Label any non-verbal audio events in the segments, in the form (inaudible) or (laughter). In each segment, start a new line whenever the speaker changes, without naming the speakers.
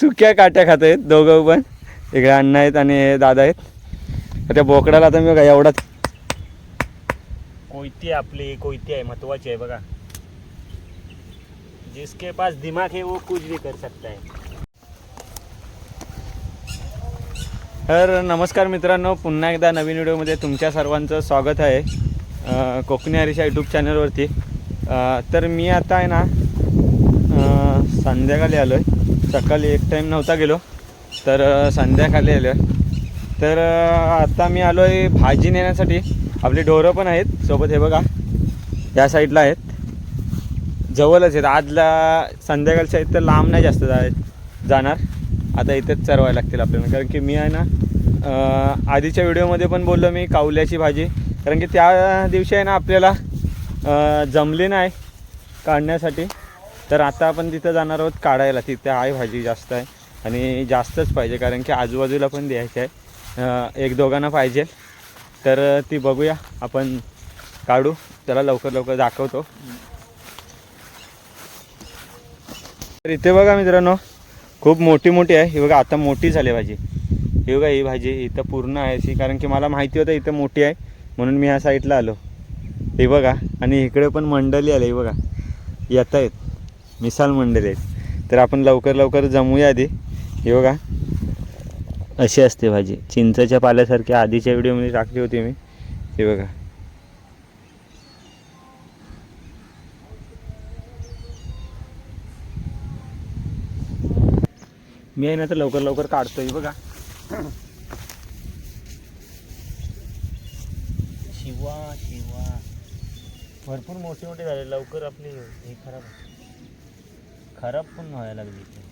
सुक्या काट्या खात आहेत दोघं पण. इकडे अण्णा आहेत आणि हे दादा आहेत. त्या बोकडाला आता मी बघा एवढाच.
कोयती आपली कोयती आहे महत्वाची आहे बघा. जिसके पास दिमाग है वो कुछ भी कर सकता है.
तर नमस्कार मित्रांनो पुन्हा एकदा नवीन व्हिडिओमध्ये तुमच्या सर्वांचं स्वागत आहे कोकणी हरीशा यूट्यूब चॅनलवरती तर मी आता आहे ना संध्याकाळी आलो आहे सकाळी एक टाईम नव्हता गेलो तर संध्याकाळी आलो आहे तर आता मी आलो आहे भाजी नेण्यासाठी. आपली ढोरं पण आहेत सोबत हे बघा या साईडला आहेत. जवळच आहेत. आजला संध्याकाळच्या आहेत तर लांब नाही जास्त जा जाणार. आता इथेच चरवायला लागतील आपल्याला. कारण की मी आहे ना आधीच्या व्हिडिओमध्ये पण बोललो मी कावल्याची भाजी. कारण की त्या दिवशी आहे ना आपल्याला जमले जमली नाही काढण्यासाठी. तर आता आपण तिथं जाणार आहोत काढायला. तिथे आहे भाजी जास्त आहे आणि जास्तच पाहिजे कारण की आजूबाजूला पण द्यायची आहे. एक दोघांना पाहिजे. तर ती बघूया आपण काढू. त्याला लवकर लवकर दाखवतो. तर इथे बघा मित्रांनो खूप मोठी मोठी आहे. ही बघा आता मोठी झाली भाजी. ही बघा ही भाजी इथं पूर्ण आहे. अशी कारण की मला माहिती होतं इथं मोठी आहे म्हणून मी ह्या साईडला आलो. हे बघा आणि इकडे पण मंडळी आले ही बघा. येत आहेत मिसाल मंडळी आहेत. तर आपण लवकर लवकर जमूया आधी. हे बघा. अशी असते भाजी. चिंचच्या पाल्यासारखी आधीच्या व्हिडिओमध्ये टाकली होती मी. हे बघा. मी आहे ना तर लवकर लवकर काढतोय बघा.
शिवा शिवा. भरपूर मोठे मोठे झाले. लवकर आपली हे खराब खराब पण व्हायला लागली ते.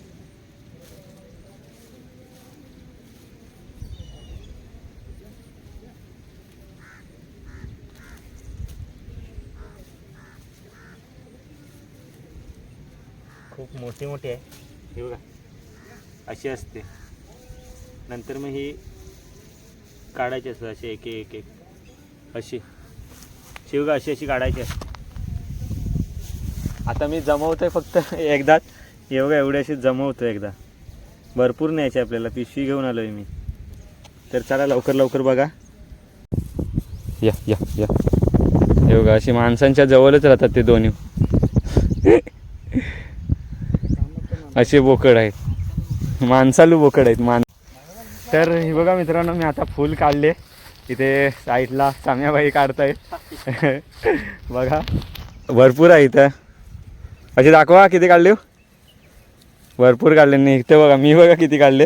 खूप मोठे मोठे आहे. हे बघा. अशी असते. नंतर मग ही काढायची असते असे एक एक एक अशी. शिवगा अशी अशी काढायची असते.
आता मी जमवतोय फक्त (laughs) एकदाच एवढ्या एवढ्याशी अशी जमवतो एकदा. भरपूर न्यायची आपल्याला. पिशवी घेऊन आलोय मी. तर चला लवकर लवकर बघा. या या या. हे बघा अशी माणसांच्या जवळच राहतात ते दोन्ही. (laughs) असे बोकड आहेत. माणसालू बोकड आहेत मान तर हे बघा मित्रांनो मी आता फुल काढले. इथे साईडला साम्याबाई काढतायत. (laughs) बघा. भरपूर आहे इथं. असे दाखवा किती काढले हो? भरपूर काढले. नाही इथे बघा मी बघा किती काढले.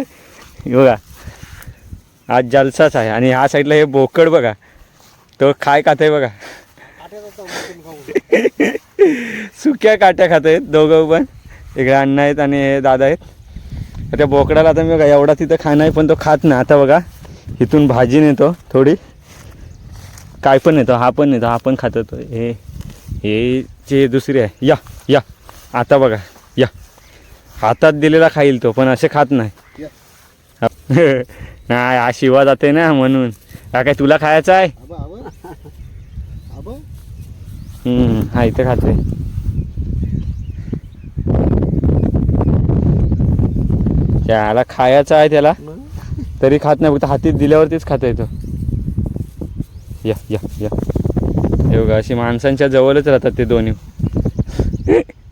बघा. आज जलसाच आहे. आणि ह्या साईडला हे बोकड बघा. तो खाय खात आहे बघा. (laughs) सुक्या काट्या खात आहेत दोघं पण. इकडे अण्णा आहेत आणि हे दादा आहेत. त्या बोकडाला आता मी बघा एवढा तिथं खाणं आहे पण तो खात नाही. आता बघा इथून भाजी नेतो थोडी. काय पण नेतो हा पण नेतो हा पण खात होतो. हे हे जे दुसरी आहे. या या. आता बघा या. हातात दिलेला खाईल तो पण असे खात नाही. (laughs) नाही हा शिवा जाते ना म्हणून. हा काय तुला खायचा आहे? हम्म, हा इथं खाते त्याला खायचं आहे त्याला. तरी खात नाही फक्त हातीत दिल्यावरतीच खाता येतो या या या. हे बघा अशी माणसांच्या जवळच राहतात ते दोन्ही. (laughs)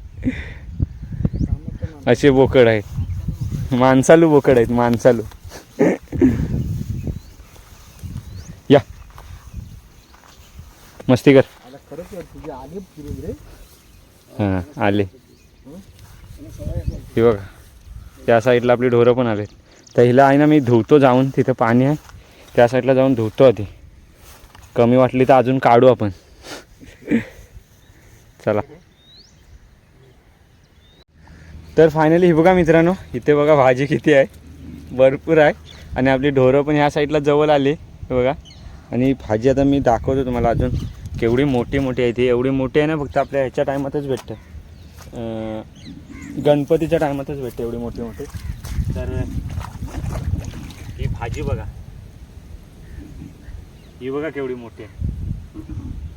असे बोकड आहेत. माणसालू बोकड आहेत माणसालू. या. मस्ती कर. हां आले. हे बघा त्या साईडला आपली ढोरं पण आलेत. तर हिला आहे ना मी धुवतो जाऊन तिथं पाणी आहे. त्या साईडला जाऊन धुवतो आधी. कमी वाटली तर अजून काढू आपण. चला. तर फायनली ही बघा मित्रांनो इथे बघा भाजी किती आहे. भरपूर आहे. आणि आपली ढोरं पण ह्या साईडला जवळ आली. हे बघा. आणि भाजी आता मी दाखवतो तुम्हाला अजून. केवढी मोठी मोठी आहे ती. एवढी मोठी आहे ना फक्त आपल्या ह्याच्या टायमातच भेटतं. गणपतीच्या टायमातच भेटते एवढी मोठी मोठी.
तर ही भाजी बघा. ही बघा केवढी मोठी आहे.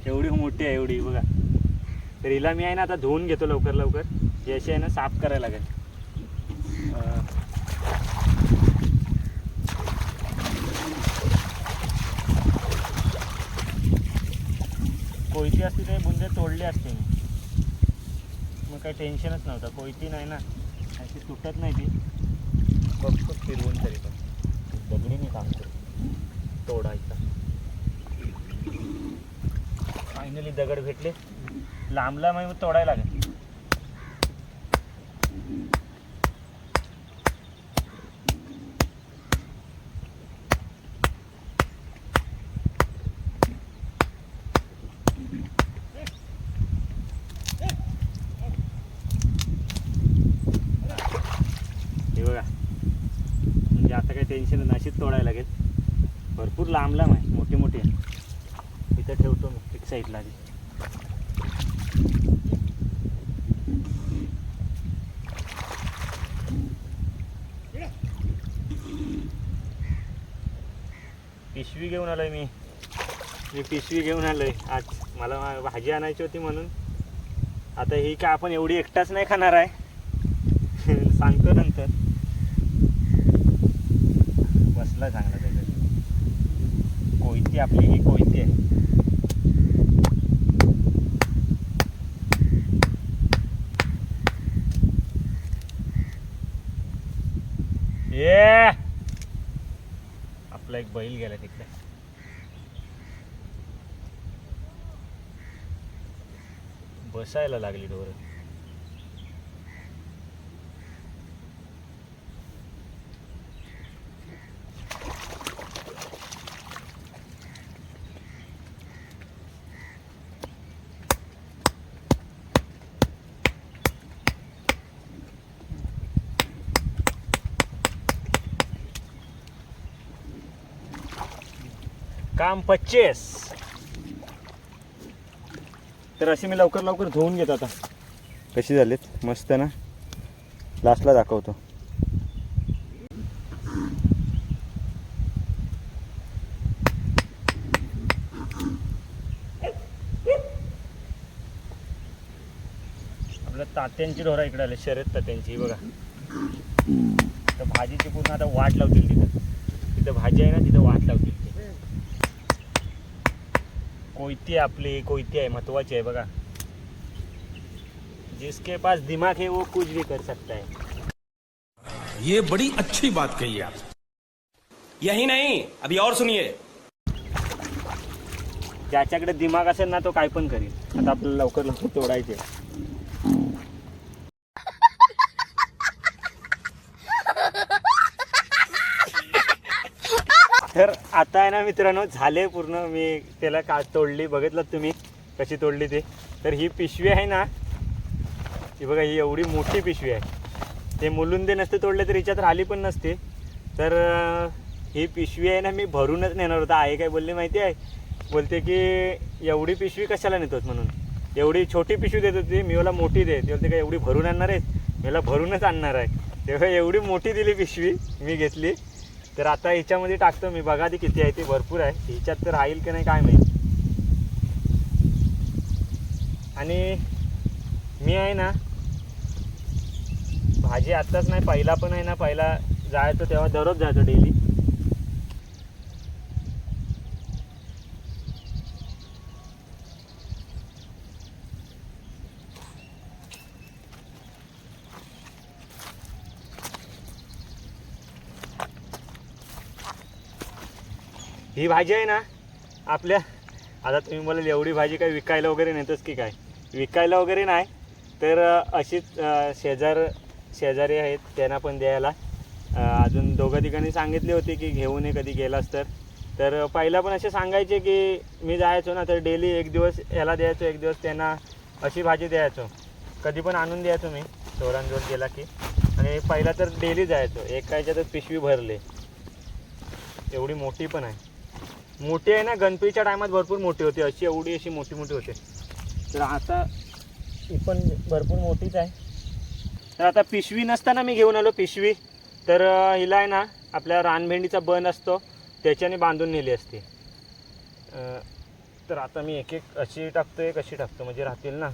केवढी मोठी आहे एवढी बघा. तर हिला मी आहे ना आता धुवून घेतो लवकर लवकर. हे अशी आहे ना साफ करायला लागेल.
कोयती असती ते बुंदे तोडले असते. मी मग काही टेन्शनच नव्हतं. कोयती नाही ना. अशी तुटत नाही ती. बघतो फिरवून तरी पण. दगडीने काम करतो. तोडायचा. फायनली दगड भेटले. लांबला मग तोडायला लागेल. हे बघा. म्हणजे आता काही टेन्शन नाशीत तोडायला लागेल. भरपूर लांब लांब आहे मोठी मोठी आहे इथं ठेवतो मी एक साईडला आधी. पिशवी घेऊन आलोय मी. मी पिशवी घेऊन आलोय. आज मला भाजी आणायची होती म्हणून. आता ही का आपण एवढी एकटाच नाही खाणार आहे? (laughs) सांगतो नंतर. बसला चांगला त्याच्यात. कोयती आपली ही कोयती आहे ये आपला एक बैल गेला तिकडे. बसायला लागली डोरं. काम पच्चीस. तर अशी मी लवकर लवकर धुवून घेतो आता.
कशी झालीत? मस्त ना? लास्टला दाखवतो.
आपल्या तात्यांची ढोरा इकडे आले शर्यत तात्यांची ही बघा. तर भाजीची पूर्ण आता वाट लावतील तिथं. तिथं भाजी आहे ना तिथं वाट लावतील. कोयती आपली कोयती आहे महत्वाची आहे बघा. जिसके पास दिमाग है वो कुछ भी कर सकता है.
ये बड़ी अच्छी बात कही आप। यही नहीं अभी और सुनिए।
ज्याच्याकडे दिमाग असेल ना तो काय पण करेल आता आपल्याला लवकर लवकर तोडायचे तर आता आहे ना मित्रांनो झाले पूर्ण. मी त्याला का तोडली बघितलं तुम्ही? कशी तोडली ते? तर ही पिशवी आहे ना ही बघा ही एवढी मोठी पिशवी आहे. ते मुलुंदे नसते तोडले तर हिच्यात राहिली पण नसते. तर ही पिशवी आहे ना मी भरूनच नेणार होता. आई काय बोलली माहिती आहे? बोलते की एवढी पिशवी कशाला नेतोस म्हणून? एवढी छोटी पिशवी देत होती मी मला मोठी दे. ते बोलते काय एवढी भरून आणणार आहेस? मला भरूनच आणणार आहे. तेव्हा एवढी मोठी दिली पिशवी मी घेतली. तर आता ह्याच्यामध्ये टाकतो मी. बघा ती किती आहे ती भरपूर आहे. हिच्यात तर राहील की नाही काय माहीत. आणि मी आहे ना भाजी आत्ताच नाही पहिला पण आहे ना पहिला जायचो तेव्हा दररोज जायचो डेली ही भाजी आहे ना आपल्या आता तुम्ही मला एवढी भाजी काय विकायला वगैरे नेतोच की काय? विकायला वगैरे नाही तर अशीच शेजार शेजारी आहेत त्यांना पण द्यायला. अजून दोघं ठिकाणी सांगितले होते की घेऊन ये कधी गेलास तर. तर पहिला पण असे सांगायचे की मी जायचो ना तर डेली एक दिवस याला द्यायचो एक दिवस त्यांना अशी भाजी द्यायचो. कधी पण आणून द्यायचो मी चोरांजवळ गेला की. आणि पहिला तर डेली जायचो एका ह्याच्यातच पिशवी भरले. एवढी मोठी पण आहे. मोठी आहे ना गणपतीच्या टायमात भरपूर मोठी होती. अशी एवढी अशी मोठी मोठी होते. तर आता ही पण भरपूर मोठीच आहे. तर आता पिशवी नसताना मी घेऊन आलो पिशवी. तर हिला आहे ना आपल्या रानभेंडीचा बन असतो त्याच्याने बांधून नेली असते. तर आता मी एक एक अशी टाकतो एक अशी टाकतो. म्हणजे राहतील ना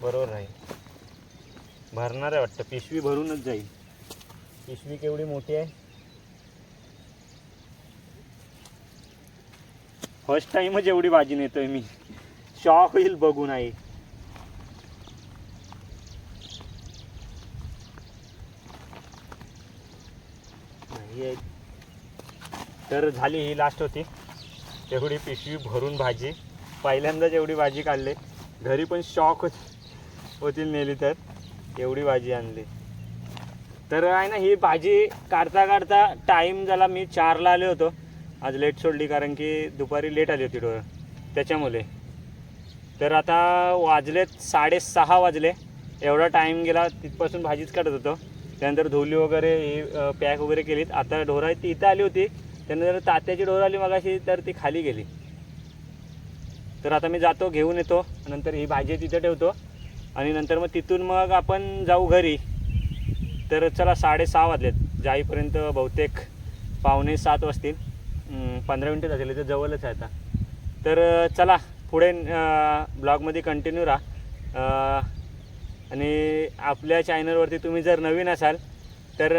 बरोबर राहील. भरणार आहे वाटतं. पिशवी भरूनच जाईल.
पिशवी केवढी मोठी आहे? फर्स्ट टाइमच एवढी भाजी नेतोय मी. शॉक होईल बघून आई. नाही आहे. तर झाली ही लास्ट होती. एवढी पिशवी भरून भाजी. पहिल्यांदाच एवढी भाजी काढली. घरी पण शॉक होतील नेली तर. एवढी भाजी आणली. तर आहे ना ही भाजी काढता काढता टाईम झाला मी चारला आलो होतो. आज लेट सोडली कारण की दुपारी लेट आली होती डोळं. त्याच्यामुळे. तर आता वाजलेत साडेसहा वाजले. एवढा टाईम गेला तिथपासून भाजीच काढत होतो. त्यानंतर धुली वगैरे ही पॅक वगैरे केलीत. आता ढोरा ती इथं आली होती. त्यानंतर तात्याची ढोरं आली मगाशी तर ती खाली गेली. तर आता मी जातो घेऊन येतो. नंतर ही भाजी तिथं ठेवतो. आणि नंतर मग तिथून मग आपण जाऊ घरी. तर चला साडेसहा वाजलेत. जाईपर्यंत बहुतेक पावणे सात वाजतील. पंधरा मिनटं झालेले तर जवळच आहे आता. तर चला पुढे ब्लॉगमध्ये कंटिन्यू राहा. आणि आपल्या चॅनलवरती तुम्ही जर नवीन असाल तर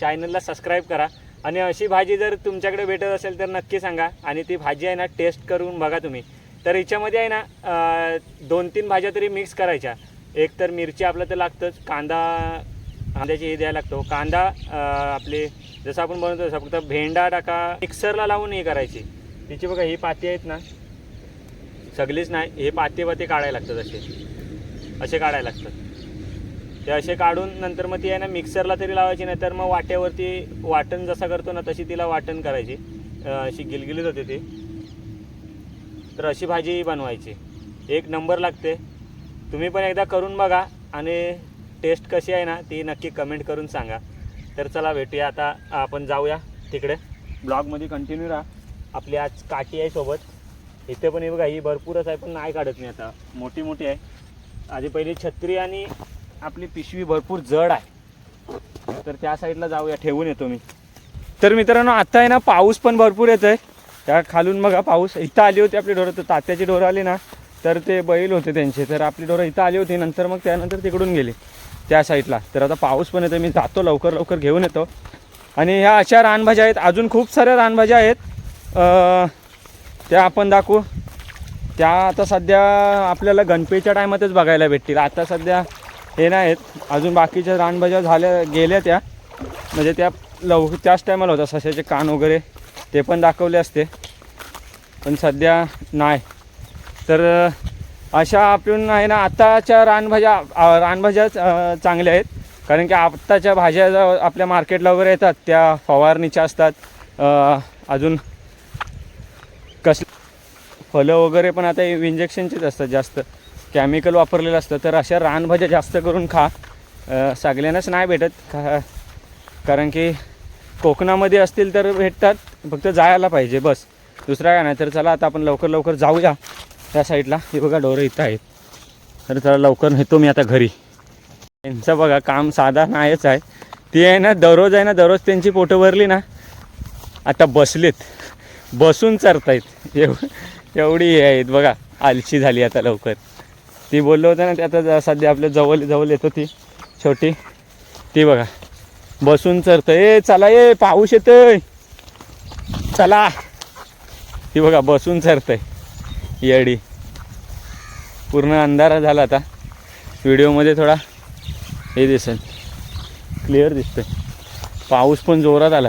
चॅनलला सबस्क्राईब करा. आणि अशी भाजी जर तुमच्याकडे भेटत असेल तर नक्की सांगा. आणि ती भाजी आहे ना टेस्ट करून बघा तुम्ही. तर हिच्यामध्ये आहे ना दोन तीन भाज्या तरी मिक्स करायच्या. एक तर मिरची आपलं तर लागतंच. कांदा कांद्याची हे द्यायला लागतो. कांदा आपले जसं आपण बनवतो तसं फक्त भेंडा टाका मिक्सरला लावून हे करायची. तिची बघा ही पाती आहेत ना सगळीच नाही हे पाते पाते काढायला लागतात असे. असे काढायला लागतात. ते असे काढून नंतर मग ती आहे ना मिक्सरला तरी लावायची नाही तर मग वाट्यावरती वाटण जसा करतो ना तशी तिला वाटण करायची. अशी गिलगिलीत होते ती. तर अशी भाजी बनवायची. एक नंबर लागते. तुम्ही पण एकदा करून बघा आणि टेस्ट कशी आहे ना ती नक्की कमेंट करून सांगा. तर चला भेटूया आता आपण जाऊया तिकडे. ब्लॉगमध्ये कंटिन्यू राहा. आपली आज काठी आहे सोबत. इथे पण हे बघा ही भरपूरच आहे पण नाही काढत मी आता. मोठी मोठी आहे. आधी पहिली छत्री आणि आपली पिशवी भरपूर जड आहे. तर त्या साईडला जाऊया ठेवून येतो मी.
तर मित्रांनो आता आहे ना पाऊस पण भरपूर येत आहे त्या खालून बघा पाऊस इथं आली होती आपली ढोरं. तर तात्याची ढोरं आली ना तर ते बैल होते त्यांचे. तर आपली ढोरं इथं आली होती नंतर मग त्यानंतर तिकडून गेली. त्या साईडला तर आता पाऊस पण येतो मी जातो लवकर लवकर घेऊन येतो. आणि ह्या अशा रानभाज्या आहेत. अजून खूप साऱ्या रानभाज्या आहेत. त्या आपण दाखवू. त्या आता सध्या आपल्याला गणपतीच्या टायमातच बघायला भेटतील. आता सध्या हे नाहीत. अजून बाकीच्या रानभाज्या झाल्या गेल्या त्या. म्हणजे त्या लव त्याच टायमाला होता सशाचे कान वगैरे ते पण दाखवले असते. पण सध्या नाही. तर अशा आपण आहे ना आत्ताच्या रानभाज्या रानभाज्या चांगल्या आहेत. कारण की आत्ताच्या भाज्या ज्या आपल्या मार्केटला वगैरे येतात त्या फवारणीच्या असतात. अजून कस फलं वगैरे पण आता इंजेक्शनचेच असतात जास्त. केमिकल वापरलेलं असतं तर अशा रानभाज्या जास्त करून खा. सगळ्यांनाच नाही भेटत. खा कारण की कोकणामध्ये असतील तर भेटतात फक्त जायला पाहिजे बस. दुसरा काय नाही तर चला आता आपण लवकर लवकर जाऊया. त्या साईडला. हे बघा डोरं इथं आहेत. तर चला लवकर नेतो मी आता घरी. त्यांचं बघा काम साधा नाहीच आहे. ती आहे ना दररोज आहे ना दररोज त्यांची पोटं भरली ना आता बसलेत. बसून चरतायत. एव एवढी हे आहेत बघा आलशी झाली आता लवकर. ती बोललो होतं ना ते आता सध्या आपल्या जवळ जवळ येतो ती छोटी. ती बघा बसून चरतं ए चला ए पाऊस येतोय. चला. ती बघा बसून चरतंय. येडी पूर्ण अंधारा झाला आता. व्हिडिओमध्ये थोडा हे दिसेल. क्लिअर दिसतंय. पाऊस पण जोरात आला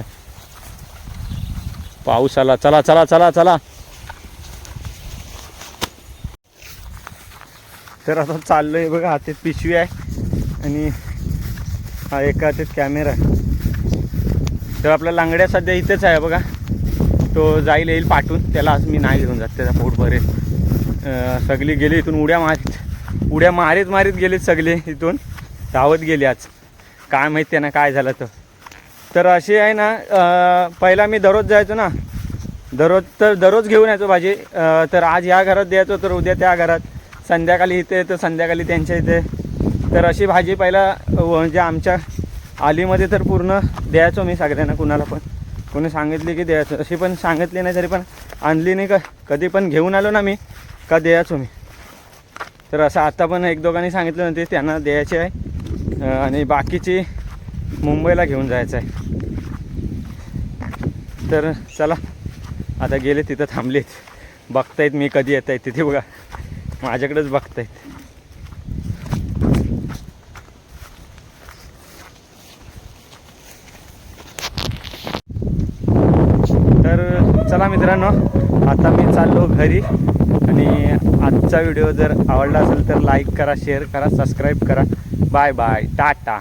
पाऊस आला. चला चला चला चला. तर आता चाललंय बघा हातात पिशवी आहे आणि हा एका हातात कॅमेरा आहे. तर आपला लांगड्या सध्या इथेच आहे बघा. तो जाईल येईल पाठवून. त्याला आज मी नाही घेऊन जात. त्याचा पोट भरेल. सगळी गेली इथून उड्या मारीत उड्या मारीत मारीत गेले सगळे इथून. धावत गेली आज. काय माहीत त्यांना काय झालं तर. तर अशी आहे ना पहिला मी दररोज जायचो ना. दररोज तर दररोज घेऊन यायचो भाजी. तर आज ह्या घरात द्यायचो तर उद्या त्या घरात. संध्याकाळी इथे तर संध्याकाळी त्यांच्या इथे. तर अशी भाजी पहिला म्हणजे आमच्या आलीमध्ये तर पूर्ण द्यायचो मी सगळ्यांना कुणाला पण. कोणी सांगितली की द्यायचं अशी पण सांगितली नाही तरी पण आणली नाही का कधी पण घेऊन आलो ना मी का द्यायचो मी. तर असं आता पण एक दोघांनी सांगितलं नव्हते त्यांना द्यायचे आहे आणि बाकीची मुंबईला घेऊन जायचं आहे. तर चला आता गेले तिथं थांबलेत. बघतायत मी कधी येत आहे तिथे बघा. माझ्याकडेच बघतायत तर चला मित्रांनो आता मी चाललो घरी आणि आजचा व्हिडिओ जर आवडला असेल तर लाईक करा शेअर करा सबस्क्राईब करा. Bye bye tata.